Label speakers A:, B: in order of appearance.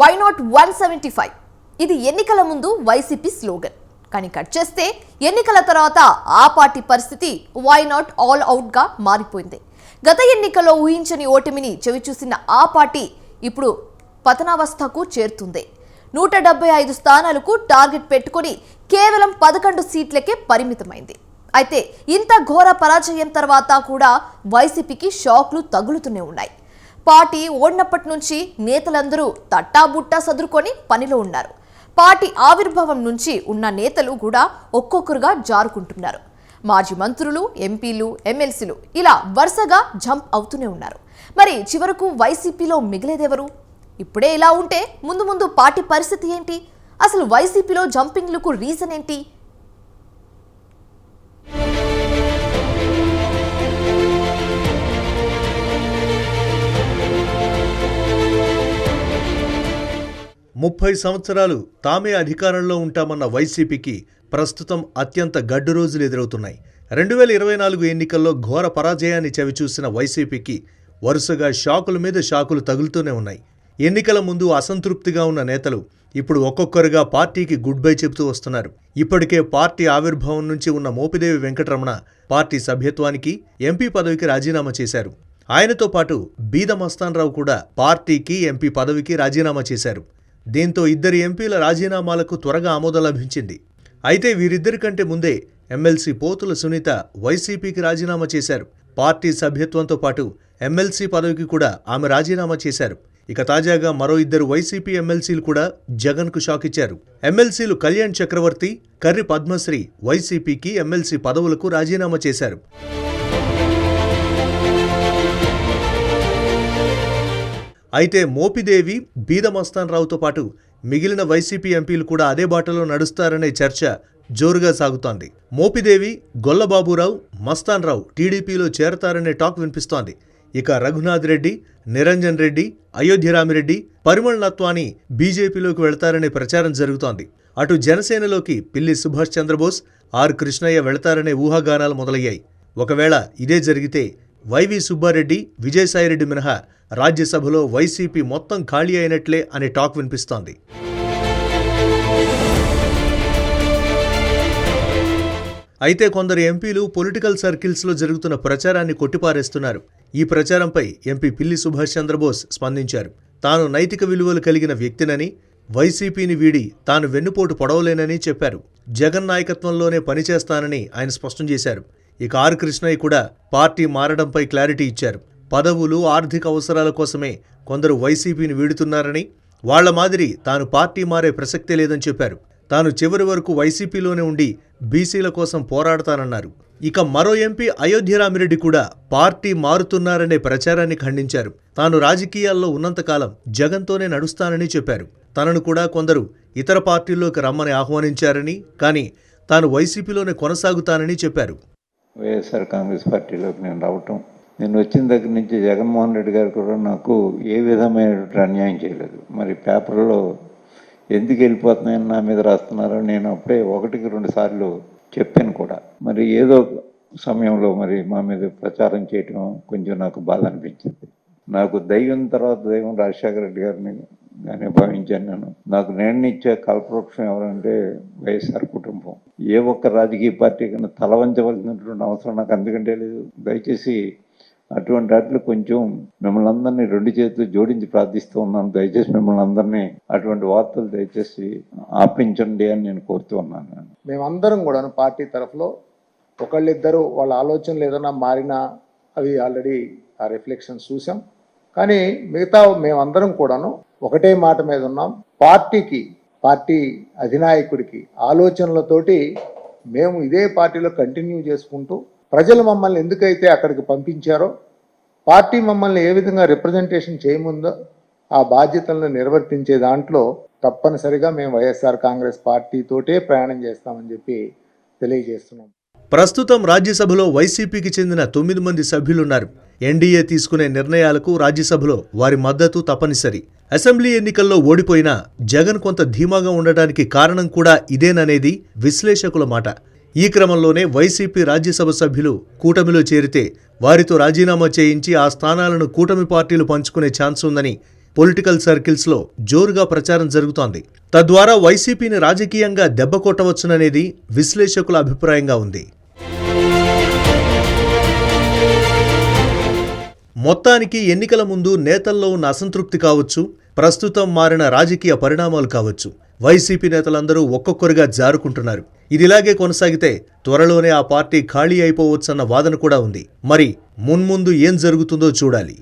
A: Why not one seventy five ఇది ఎన్నికల ముందు వైసీపీ స్లోగన్ కానీ కట్ చేస్తే ఎన్నికల తర్వాత ఆ పార్టీ పరిస్థితి వై నాట్ ఆల్ అవుట్గా మారిపోయింది. గత ఎన్నికల్లో ఊహించని ఓటమిని చవిచూసిన ఆ పార్టీ ఇప్పుడు పతనావస్థకు చేరుతుంది. నూట డెబ్బై ఐదు స్థానాలకు టార్గెట్ పెట్టుకుని కేవలం పదకొండు సీట్లకే పరిమితమైంది. అయితే ఇంత ఘోర పరాజయం తర్వాత కూడా వైసీపీకి షాక్లు తగులుతూనే ఉన్నాయి. పార్టీ ఓడినప్పటి నుంచి నేతలందరూ తట్టాబుట్టా సదురుకొని పనిలో ఉన్నారు. పార్టీ ఆవిర్భావం నుంచి ఉన్న నేతలు కూడా ఒక్కొక్కరుగా జారుకుంటున్నారు. మాజీ మంత్రులు ఎంపీలు ఎమ్మెల్సీలు ఇలా వరుసగా జంప్ అవుతూనే ఉన్నారు. మరి చివరకు వైసీపీలో మిగిలేదెవరు? ఇప్పుడే ఇలా ఉంటే ముందు ముందు పార్టీ పరిస్థితి ఏంటి? అసలు వైసీపీలో జంపింగ్లకు రీజన్ ఏంటి?
B: ముప్పై సంవత్సరాలు తామే అధికారంలో ఉంటామన్న వైసీపీకి ప్రస్తుతం అత్యంత గడ్డు రోజులు ఎదురవుతున్నాయి. రెండు వేల ఇరవై నాలుగు ఎన్నికల్లో ఘోర పరాజయాన్ని చవిచూసిన వైసీపీకి వరుసగా షాకుల మీద షాకులు తగులుతూనే ఉన్నాయి. ఎన్నికల ముందు అసంతృప్తిగా ఉన్న నేతలు ఇప్పుడు ఒక్కొక్కరుగా పార్టీకి గుడ్ బై చెబుతూ వస్తున్నారు. ఇప్పటికే పార్టీ ఆవిర్భావం నుంచి ఉన్న మోపిదేవి వెంకటరమణ పార్టీ సభ్యత్వానికి ఎంపీ పదవికి రాజీనామా చేశారు. ఆయనతో పాటు బీద మస్తాన్రావు కూడా పార్టీకి ఎంపీ పదవికి రాజీనామా చేశారు. దీంతో ఇద్దరు ఎంపీల రాజీనామాలకు త్వరగా ఆమోదం లభించింది. అయితే వీరిద్దరి కంటే ముందే ఎమ్మెల్సీ పోతుల సునీత వైసీపీకి రాజీనామా చేశారు. పార్టీ సభ్యత్వంతో పాటు ఎమ్మెల్సీ పదవికి కూడా ఆమె రాజీనామా చేశారు. ఇక తాజాగా మరో ఇద్దరు వైసీపీ ఎమ్మెల్సీలు కూడా జగన్కు షాక్ ఇచ్చారు. ఎమ్మెల్సీలు కళ్యాణ్ చక్రవర్తి కర్రి పద్మశ్రీ వైసీపీకి ఎమ్మెల్సీ పదవులకు రాజీనామా చేశారు. అయితే మోపిదేవి బీద మస్తాన్ రావుతో పాటు మిగిలిన వైసీపీ ఎంపీలు కూడా అదే బాటలో నడుస్తారనే చర్చ జోరుగా సాగుతోంది. మోపిదేవి గొల్లబాబురావు మస్తాన్ రావు టీడీపీలో చేరతారనే టాక్ వినిపిస్తోంది. ఇక రఘునాథ్ రెడ్డి నిరంజన్ రెడ్డి అయోధ్యరామిరెడ్డి పరిమళ్ నత్వాని బీజేపీలోకి వెళతారనే ప్రచారం జరుగుతోంది. అటు జనసేనలోకి పిల్లి సుభాష్ చంద్రబోస్ ఆర్ కృష్ణయ్య వెళతారనే ఊహాగానాలు మొదలయ్యాయి. ఒకవేళ ఇదే జరిగితే వైవి సుబ్బారెడ్డి విజయసాయిరెడ్డి మినహా రాజ్యసభలో వైసీపీ మొత్తం ఖాళీ అయినట్లే అనే టాక్ వినిపిస్తోంది. అయితే కొందరు ఎంపీలు పొలిటికల్ సర్కిల్స్లో జరుగుతున్న ప్రచారాన్ని కొట్టిపారేస్తున్నారు. ఈ ప్రచారంపై ఎంపీ పిల్లి సుభాష్ చంద్రబోస్ స్పందించారు. తాను నైతిక విలువలు కలిగిన వ్యక్తినని వైసీపీని వీడి తాను వెన్నుపోటు పొడవలేనని చెప్పారు. జగన్ నాయకత్వంలోనే పనిచేస్తానని ఆయన స్పష్టం చేశారు. ఇక ఆర్ కృష్ణయ్య కూడా పార్టీ మారడంపై క్లారిటీ ఇచ్చారు. పదవులు ఆర్థిక అవసరాల కోసమే కొందరు వైసీపీని వీడుతున్నారని వాళ్ళ మాదిరి తాను పార్టీ మారే ప్రసక్తే లేదని చెప్పారు. తాను చివరి వరకు వైసీపీలోనే ఉండి బీసీల కోసం పోరాడతానన్నారు. ఇక మరో ఎంపీ అయోధ్యరామిరెడ్డి కూడా పార్టీ మారుతున్నారనే ప్రచారాన్ని ఖండించారు. తాను రాజకీయాల్లో ఉన్నంతకాలం జగన్తోనే నడుస్తానని చెప్పారు. తనను కూడా కొందరు ఇతర పార్టీల్లోకి రమ్మని ఆహ్వానించారని కానీ తాను వైసీపీలోనే కొనసాగుతానని చెప్పారు.
C: వైఎస్ఆర్ కాంగ్రెస్ పార్టీలోకి నేను రావటం. నేను వచ్చిన దగ్గర నుంచి జగన్మోహన్ రెడ్డి గారు కూడా నాకు ఏ విధమైనటువంటి అన్యాయం చేయలేదు. మరి పేపర్లో ఎందుకు వెళ్ళిపోతున్నాయని నా మీద రాస్తున్నారో నేను అప్పుడే ఒకటికి రెండు సార్లు చెప్పాను కూడా. మరి ఏదో సమయంలో మరి మా మీద ప్రచారం చేయటం కొంచెం నాకు బాధ అనిపించింది. నాకు దైవం తర్వాత దైవం రాజశేఖర రెడ్డి గారిని గానే భావించాను నేను. నాకు నేను ఇచ్చే కల్పవృక్షం ఎవరంటే వైఎస్ఆర్ కుటుంబం. ఏ ఒక్క రాజకీయ పార్టీ కన్నా తల వంచవలసినటువంటి అవసరం నాకు అందుకంటే లేదు. దయచేసి అటువంటి వాటిలో కొంచెం మిమ్మల్ని అందరినీ రెండు చేతులు జోడించి ప్రార్థిస్తూ ఉన్నాను. దయచేసి మిమ్మల్ని అందరినీ అటువంటి వార్తలు దయచేసి ఆపించండి అని నేను కోరుతూ ఉన్నాను.
D: మేమందరం కూడాను పార్టీ తరఫులో ఒకళ్ళిద్దరు వాళ్ళ ఆలోచనలు ఏదైనా మారినా అవి ఆల్రెడీ ఆ రిఫ్లెక్షన్ చూసాం కానీ మిగతా మేమందరం కూడాను ఒకటే మాట మీద ఉన్నాం. పార్టీకి పార్టీ అధినాయకుడికి ఆలోచనలతోటి మేము ఇదే పార్టీలో కంటిన్యూ చేసుకుంటూ ప్రజలు మమ్మల్ని ఎందుకైతే అక్కడికి పంపించారో పార్టీ మమ్మల్ని ఏ విధంగా రిప్రజెంటేషన్ చేయముందో ఆ బాధ్యతలను నిర్వర్తించే దాంట్లో తప్పనిసరిగా మేము వైఎస్ఆర్ కాంగ్రెస్ పార్టీతోటే ప్రయాణం చేస్తామని చెప్పి తెలియజేస్తున్నాం.
B: ప్రస్తుతం రాజ్యసభలో వైసీపీకి చెందిన తొమ్మిది మంది సభ్యులున్నారు. ఎన్డీఏ తీసుకునే నిర్ణయాలకు రాజ్యసభలో వారి మద్దతు తప్పనిసరి. అసెంబ్లీ ఎన్నికల్లో ఓడిపోయినా జగన్ కొంత ధీమాగా ఉండడానికి కారణం కూడా ఇదేననేది విశ్లేషకుల మాట. ఈ క్రమంలోనే వైసీపీ రాజ్యసభ సభ్యులు కూటమిలో చేరితే వారితో రాజీనామా చేయించి ఆ స్థానాలను కూటమి పార్టీలు పంచుకునే ఛాన్స్ ఉందని పొలిటికల్ సర్కిల్స్లో జోరుగా ప్రచారం జరుగుతోంది. తద్వారా వైసీపీని రాజకీయంగా దెబ్బ కొట్టవచ్చుననేది విశ్లేషకుల అభిప్రాయంగా ఉంది. మొత్తానికి ఎన్నికల ముందు నేతల్లో ఉన్న అసంతృప్తి కావచ్చు ప్రస్తుతం మారిన రాజకీయ పరిణామాలు కావచ్చు. వైసీపీ నేతలందరూ ఒక్కొక్కరుగా జారుకుంటున్నారు. ఇదిలాగే కొనసాగితే త్వరలోనే ఆ పార్టీ ఖాళీ అయిపోవచ్చన్న వాదన కూడా ఉంది. మరి మున్ముందు ఏం జరుగుతుందో చూడాలి.